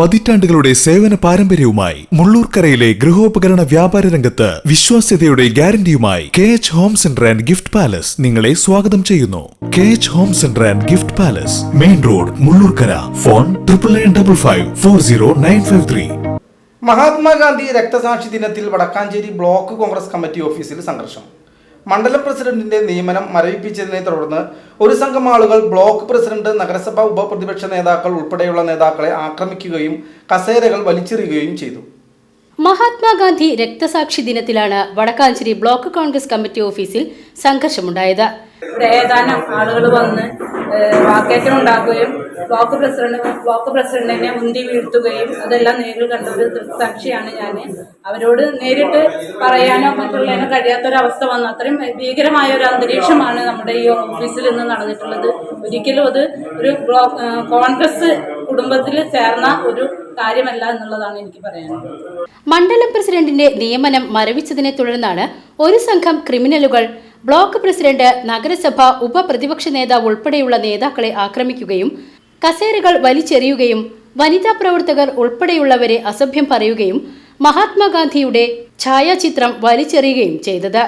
പതിറ്റാണ്ടുകളുടെ സേവന പാരമ്പര്യവുമായി മുള്ളൂർക്കരയിലെ ഗൃഹോപകരണ വ്യാപാര രംഗത്ത് വിശ്വാസ്യതയുടെ ഗ്യാരണ്ടിയുമായി K H home centre and gift palace നിങ്ങളെ സ്വാഗതം ചെയ്യുന്നു. K H home centre and gift palace main road Mullurkara. Phone triple nine double five four zero nine five three Mahatma Gandhi രക്തസാക്ഷി ദിനത്തിൽ വടക്കാഞ്ചേരി ബ്ലോക്ക് കോൺഗ്രസ് കമ്മിറ്റി ഓഫീസിൽ സംഘർഷം. മണ്ഡലം പ്രസിഡന്റിന്റെ നിയമനം മരവിപ്പിച്ചതിനെ തുടർന്ന് ഒരു സംഘം ആളുകൾ ബ്ലോക്ക് പ്രസിഡന്റ് നഗരസഭാ ഉപപ്രതിപക്ഷ നേതാക്കൾ ഉൾപ്പെടെയുള്ള നേതാക്കളെ ആക്രമിക്കുകയും കസേരകൾ വലിച്ചെറിയുകയും ചെയ്തു. മഹാത്മാഗാന്ധി രക്തസാക്ഷി ദിനത്തിലാണ് വടക്കാഞ്ചേരി ബ്ലോക്ക് കോൺഗ്രസ് കമ്മിറ്റി ഓഫീസിൽ സംഘർഷമുണ്ടായത്. ഏതാനും ആളുകൾ വന്ന് വാക്കേറ്റം ഉണ്ടാക്കുകയും ബ്ലോക്ക് പ്രസിഡന്റ് ബ്ലോക്ക് പ്രസിഡന്റിനെ മുന്തി വീഴ്ത്തുകയും അതെല്ലാം നേരിൽ കണ്ടത് സാക്ഷിയാണ് ഞാൻ അവരോട് നേരിട്ട് പറയാനോ മറ്റുള്ളതിനോ കഴിയാത്തൊരവസ്ഥ വന്നു. അത്രയും ഭീകരമായ ഒരു അന്തരീക്ഷമാണ് നമ്മുടെ ഈ ഓഫീസിൽ നിന്ന് നടന്നിട്ടുള്ളത്. ഒരിക്കലും അത് ഒരു ബ്ലോക്ക് കോൺഗ്രസ് കുടുംബത്തിൽ ചേർന്ന ഒരു കാര്യമല്ല എന്നുള്ളതാണ് എനിക്ക് പറയാനുള്ളത്. മണ്ഡലം പ്രസിഡന്റിന്റെ നിയമനം മരവിച്ചതിനെ തുടർന്നാണ് ഒരു സംഘം ക്രിമിനലുകൾ ബ്ലോക്ക് പ്രസിഡന്റ് നഗരസഭ ഉപപ്രതിപക്ഷ നേതാവ് ഉൾപ്പെടെയുള്ള നേതാക്കളെ ആക്രമിക്കുകയും കസേരകൾ വലിച്ചെറിയുകയും വനിതാ പ്രവർത്തകർ ഉൾപ്പെടെയുള്ളവരെ അസഭ്യം പറയുകയും മഹാത്മാഗാന്ധിയുടെ ഛായാചിത്രം വലിച്ചെറിയുകയും ചെയ്തത്.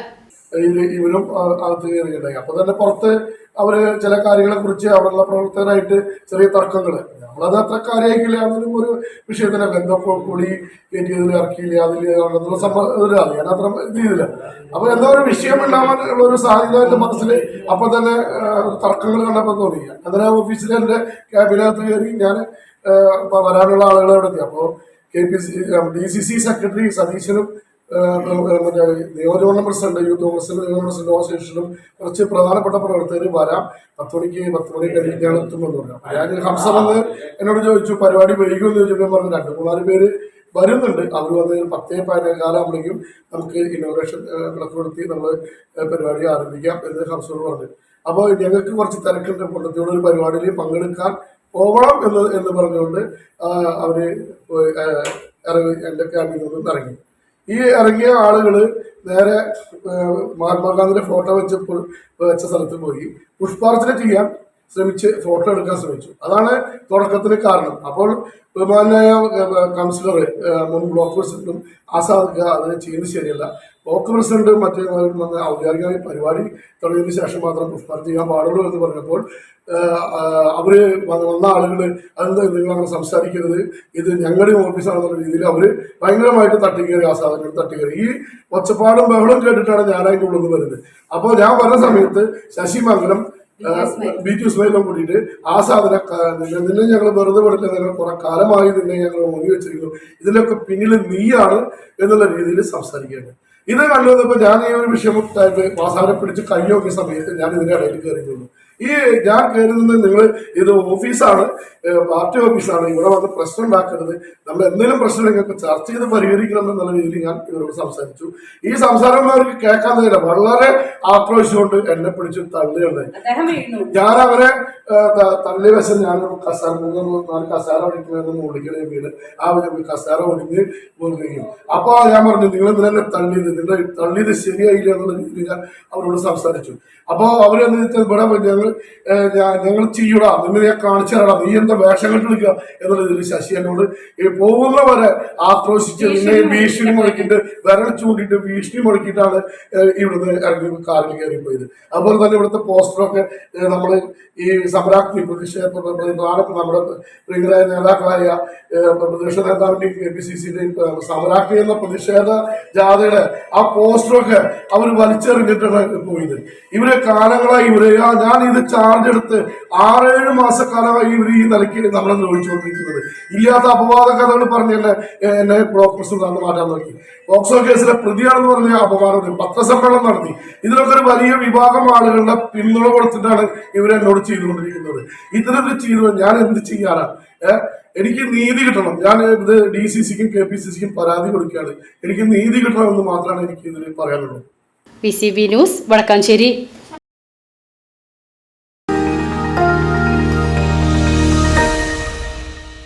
ഇവരും അകത്ത് കയറിയിട്ടുണ്ടായി അപ്പൊ തന്നെ പുറത്ത് അവർ ചില കാര്യങ്ങളെ കുറിച്ച് അവരുടെ പ്രവർത്തകരായിട്ട് ചെറിയ തർക്കങ്ങൾ നമ്മളത് അത്ര കാര്യമാക്കില്ല അതിനും ഒരു വിഷയത്തിന് എന്തൊക്കെ കൂടി കയറ്റിയതിൽ ഇറക്കിയില്ല അതിൽ അങ്ങനെയുള്ള സംഭവം ഞാൻ അത്ര ഇത് ചെയ്തില്ല അപ്പൊ എന്തോ ഒരു വിഷയം ഉണ്ടാവാനുള്ള ഒരു സാധ്യത എന്റെ മനസ്സിൽ അപ്പൊ തന്നെ തർക്കങ്ങൾ കണ്ടപ്പോൾ തോന്നി. അങ്ങനെ ഓഫീസിൽ എന്റെ ക്യാബിനകത്ത് കയറി ഞാൻ വരാനുള്ള ആളുകളെ അവിടെ എത്തി അപ്പോൾ K P C D C C secretary സതീശനും മറ്റേ നിയോജകമണ്ഡലം പ്രസിഡന്റ് യൂത്ത് കോൺഗ്രസ് പ്രസിഡന്റ് അസോസിയേഷനും കുറച്ച് പ്രധാനപ്പെട്ട പ്രവർത്തകർ വരാം. പത്ത് മണിക്ക് പത്ത് മണി കഴിഞ്ഞാണ് എത്തുമെന്ന് പറഞ്ഞു അപ്പൊ ഞാൻ ഹംസ വന്ന് എന്നോട് ചോദിച്ചു പരിപാടി വൈകുമെന്ന് ചോദിച്ചപ്പോൾ പറഞ്ഞു രണ്ട് മൂന്നാൽ പേര് വരുന്നുണ്ട്. അവർ വന്ന് പത്തേ പത്തേ പതിനേകാലാകുമ്പോഴേക്കും നമുക്ക് ഇന്നോവേഷൻ വിളക്ക് നമ്മൾ പരിപാടി ആരംഭിക്കാം എന്ന് ഹംസോട് പറഞ്ഞു. അപ്പോൾ ഞങ്ങൾക്ക് കുറച്ച് തിരക്കുണ്ട്. കൊണ്ടത്തിയോട് ഒരു പരിപാടിയിൽ പങ്കെടുക്കാൻ പോകണം എന്ന് എന്ന് പറഞ്ഞുകൊണ്ട് അവർ ഇറങ്ങി എന്റെ ക്യാമ്പിൽ നിന്നും ഇറങ്ങി. ഈ ഇറങ്ങിയ ആളുകൾ നേരെ മഹാത്മാഗാന്ധിയുടെ ഫോട്ടോ വെച്ച് വെച്ച സ്ഥലത്ത് പോയി. പുഷ്പാർച്ചന ചെയ്യാൻ ശ്രമിച്ച് ഫോട്ടോ എടുക്കാൻ ശ്രമിച്ചു. അതാണ് തുടക്കത്തിന് കാരണം. അപ്പോൾ ബഹുമാനായ കൗൺസിലർ മുൻ ബ്ലോക്ക് പ്രസിഡന്റും ആസാദിക്ക അത് ചെയ്യുന്നത് ശരിയല്ല. ബ്ലോക്ക് പ്രസിഡന്റും മറ്റേ വന്ന് ഔദ്യോഗികമായി പരിപാടി തുടങ്ങിയതിന് ശേഷം മാത്രം പുഷ്പാർച്ചന ചെയ്യാൻ പാടുള്ളൂ എന്ന് പറഞ്ഞപ്പോൾ അവർ വന്ന ആളുകൾ അതെന്താ നിങ്ങൾ അങ്ങനെ സംസാരിക്കരുത്? ഇത് ഞങ്ങളുടെ ഓഫീസാണെന്നുള്ള രീതിയിൽ അവർ ഭയങ്കരമായിട്ട് തട്ടിക്കയറി ആസാദങ്ങൾ തട്ടി തട്ടിക്കയറി ഈ ഒച്ചപ്പാടും ബഹളം കേട്ടിട്ടാണ് ഞാൻ ഉള്ളിൽ വരുന്നത്. അപ്പോൾ ഞാൻ പറഞ്ഞ സമയത്ത് ശശിമംഗലം ബി ടി ഉസ്മയിലും കൂടിയിട്ട് ആ സാധനം നിന്നെ- ഞങ്ങൾ വെറുതെ വിടില്ല നിങ്ങൾ കുറെ കാലമായി നിന്നെ ഞങ്ങൾ മുങ്ങി വെച്ചിരിക്കുന്നു. ഇതിലൊക്കെ പിന്നിൽ നീയാണ് എന്നുള്ള രീതിയിൽ സംസാരിക്കുകയാണ്. ഇത് കണ്ടുവന്നപ്പോൾ ഞാൻ ഈ ഒരു വിഷയം വാസാനെ പിടിച്ച് കൈ നോക്കിയ സമയത്ത് ഞാൻ ഇതിന്റെ ഇടയിൽ കയറിയിരുന്നു ഈ ഞാൻ കരുതുന്നത് നിങ്ങൾ ഇത് ഓഫീസാണ് പാർട്ടി ഓഫീസാണ് ഇവിടെ വന്ന് പ്രശ്നം ഉണ്ടാക്കരുത്. നമ്മൾ എന്തെങ്കിലും പ്രശ്നം നിങ്ങൾക്ക് ചർച്ച ചെയ്ത് പരിഹരിക്കണം എന്നുള്ള രീതിയിൽ ഞാൻ ഇവരോട് സംസാരിച്ചു. ഈ സംസാരം അവർക്ക് കേൾക്കാൻ തന്നില്ല വളരെ ആക്രോശിച്ചുകൊണ്ട് എന്നെ പിടിച്ച് തള്ളിയുണ്ട് ഞാൻ അവരെ തള്ളി വശം ഞാൻ കസാര നാല് കസാര ഒടിക്കുന്നതെന്ന് വിളിക്കണേ വീട് ആ കസാര ഒടിഞ്ഞ് വീഴുകയും അപ്പൊ ഞാൻ പറഞ്ഞു നിങ്ങൾ എന്തിനെ തള്ളിയത് നിങ്ങൾ തള്ളിയത് ശരിയായില്ല എന്നുള്ള രീതിയിൽ ഞാൻ അവരോട് സംസാരിച്ചു. അപ്പോൾ അവരെന്ന് വെച്ചാൽ ഇവിടെ ഞങ്ങൾ ഞങ്ങൾ ചെയ്യൂടാ നിങ്ങൾ ഞാൻ കാണിച്ചു തരണം നീ എന്താ വേഷം കെട്ടെടുക്കുക എന്നുള്ള ഇതിൽ ശശി എന്നോട് പോകുന്നവരെ ആക്രോശിച്ച് നിന്നെ ഭീഷണി മുഴക്കിയിട്ട് വിരൽ ചൂണ്ടിയിട്ട് ഭീഷണി മുഴക്കിയിട്ടാണ് ഇവിടുന്ന് ഇറങ്ങി കാറിൽ കയറി പോയത്. അതുപോലെ തന്നെ ഇവിടുത്തെ പോസ്റ്ററൊക്കെ നമ്മൾ ഈ സമരാഗ്നി പ്രതിഷേധ പ്രധാനപ്പെട്ട നമ്മുടെ പ്രിയങ്കരായ നേതാക്കളായ പ്രതിപക്ഷ നേതാവിന്റെയും കെ പി സി സിന്റെയും സമരാഗ്നി എന്ന പ്രതിഷേധ ജാഥയുടെ ആ പോസ്റ്ററൊക്കെ അവർ വലിച്ചെറിഞ്ഞിട്ടാണ് പോയത്. ഇവരെ കാലങ്ങളായി ഇവരെ ഞാൻ ഇത് ചാർജ് എടുത്ത് ആറേഴ് മാസക്കാലമായി ഇവർ ഈ നിലയ്ക്ക് നമ്മളെ ചോദിച്ചുകൊണ്ടിരിക്കുന്നത് ഇല്ലാത്ത അപവാദ കഥകൾ പറഞ്ഞല്ലേ എന്നെ ഏഹ്, നടന്ന് മാറ്റാൻ നോക്കി. പോക്സോ കേസിലെ പ്രതിയാണെന്ന് പറഞ്ഞ അപമാനം പത്രസമ്മേളനം നടത്തി. ഇതിനൊക്കെ ഒരു വലിയ വിഭാഗം ആളുകളുടെ പിന്തുണ കൊടുത്തിട്ടാണ് ഇവരെന്നോട് ചെയ്തുകൊണ്ടിരിക്കുന്നത്. ഇതിനൊക്കെ ചെയ്തു ഞാൻ എന്ത് ചെയ്യാനാണ് എനിക്ക് നീതി കിട്ടണം. ഞാൻ ഇത് ഡി സി സിക്കും കെ പി സി സിക്കും പരാതി കൊടുക്കുകയാണ്. എനിക്ക് നീതി കിട്ടണം എന്ന് മാത്രമാണ് എനിക്ക് ഇതിൽ പറയാനുള്ളത്. P C B news Vadakkanchery.